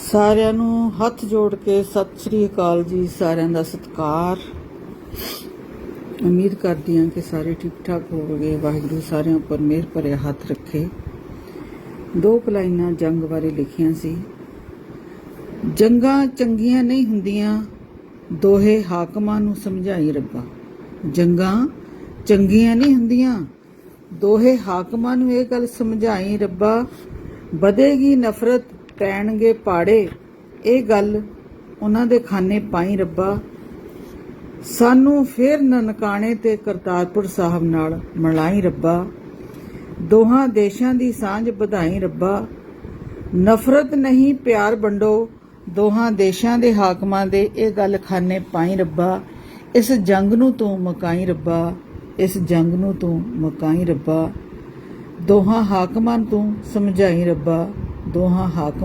ਸਾਰਿਆਂ ਨੂੰ ਹੱਥ ਜੋੜ ਕੇ ਸਤਿ ਸ੍ਰੀ ਅਕਾਲ ਜੀ, ਸਾਰਿਆਂ ਦਾ ਸਤਿਕਾਰ। ਉਮੀਦ ਕਰਦੀ ਹਾਂ ਕਿ ਸਾਰੇ ਠੀਕ ਠਾਕ ਹੋਵੋਗੇ, ਵਾਹਿਗੁਰੂ ਸਾਰਿਆਂ ਉੱਪਰ ਮਿਹਰ ਭਰਿਆ ਹੱਥ ਰੱਖੇ। ਦੋ ਕਲਾਈਨਾਂ ਜੰਗ ਬਾਰੇ ਲਿਖੀਆਂ ਸੀ। ਜੰਗਾਂ ਚੰਗੀਆਂ ਨਹੀਂ ਹੁੰਦੀਆਂ, ਦੋਹੇ ਹਾਕਮਾਂ ਨੂੰ ਸਮਝਾਈ ਰੱਬਾ। ਜੰਗਾਂ ਚੰਗੀਆਂ ਨਹੀਂ ਹੁੰਦੀਆਂ, ਦੋਹੇ ਹਾਕਮਾਂ ਨੂੰ ਇਹ ਗੱਲ ਸਮਝਾਈ ਰੱਬਾ, ਵਧੇਗੀ ਨਫ਼ਰਤ ਪੈਣਗੇ ਪਾੜੇ, ਇਹ ਗੱਲ ਉਹਨਾਂ ਦੇ ਖਾਨੇ ਪਾਈ ਰੱਬਾ। ਸਾਨੂੰ ਫੇਰ ਨਨਕਾਣੇ ਤੇ ਕਰਤਾਰਪੁਰ ਸਾਹਿਬ ਨਾਲ ਮਿਲਾਈ ਰੱਬਾ। ਦੋਹਾਂ ਦੇਸ਼ਾਂ ਦੀ ਸਾਂਝ ਵਧਾਈ ਰੱਬਾ। ਨਫ਼ਰਤ ਨਹੀਂ ਪਿਆਰ ਵੰਡੋ, ਦੋਹਾਂ ਦੇਸ਼ਾਂ ਦੇ ਹਾਕਮਾਂ ਦੇ ਇਹ ਗੱਲ ਖਾਨੇ ਪਾਈ ਰੱਬਾ। ਇਸ ਜੰਗ ਨੂੰ ਤੂੰ ਮਕਾਈ ਰੱਬਾ, ਇਸ ਜੰਗ ਨੂੰ ਤੂੰ ਮਕਾਈ ਰੱਬਾ। ਦੋਹਾਂ ਹਾਕਮਾਂ ਨੂੰ ਤੂੰ ਸਮਝਾਈ ਰੱਬਾ, ਦੋਹਾਂ ਹਾਕਮ